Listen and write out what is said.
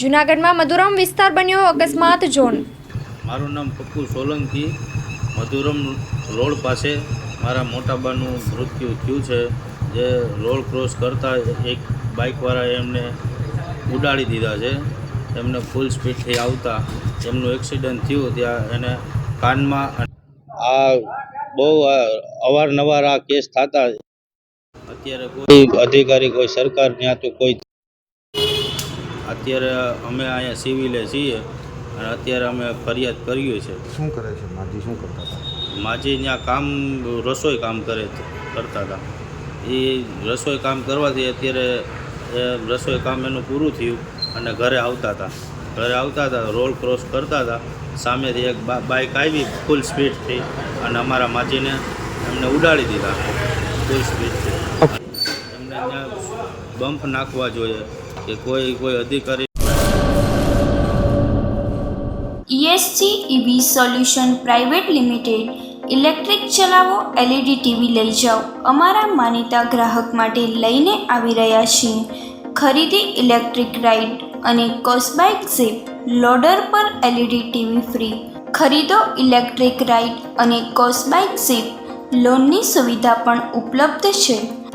જૂનાગઢમાં મધુરમ વિસ્તાર બન્યો અકસ્માત ઝોન. મારું નામ પપ્પુ સોલંકી. મધુરમ રોડ પાસે મારા મોટાબાનું મૃત્યુ થયું છે જે રોડ ક્રોસ કરતા એક બાઇકવાળાએ એમને ઉડાડી દીધા છે. એમને ફૂલ સ્પીડથી આવતા એમનું એક્સિડન્ટ થયું ત્યાં એને કાનમાં આ બહુ અવારનવાર આ કેસ થતા. અત્યારે કોઈ અધિકારી કોઈ સરકાર ત્યાં તો કોઈ અત્યારે અમે અહીંયા સિવિલે છીએ અને અત્યારે અમે ફરિયાદ કરીએ છે શું કરે છે માજી? શું કરતા હતા? માજી ત્યાં કામ રસોઈ કામ કરે કરતા હતા. એ રસોઈ કામ કરવાથી અત્યારે એ રસોઈ કામ એનું પૂરું થયું અને ઘરે આવતા હતા. ઘરે આવતા હતા રોડ ક્રોસ કરતા હતા. સામેથી એક બાઇક આવી ફૂલ સ્પીડથી અને અમારા માજીને એમને ઉડાડી દીધા. ફૂલ સ્પીડથી એમને બમ્પ નાખવા જોઈએ. કે કોઈ કોઈ અધિકારી ESC EV solution private limited electric ચલાવો એલઈડી ટીવી લઈ જાઓ. અમારા માનીતા ગ્રાહક માટે લઈને આવી રહ્યા છીએ. ખરીદી ઇલેક્ટ્રિક રાઇડ અને કોસ્બાઇક ઝીપ લોડર પર એલઈડી ટીવી ફ્રી. ખરીદો ઇલેક્ટ્રિક રાઇડ અને કોસ્બાઇક ઝીપ. લોનની સુવિધા પણ ઉપલબ્ધ છે.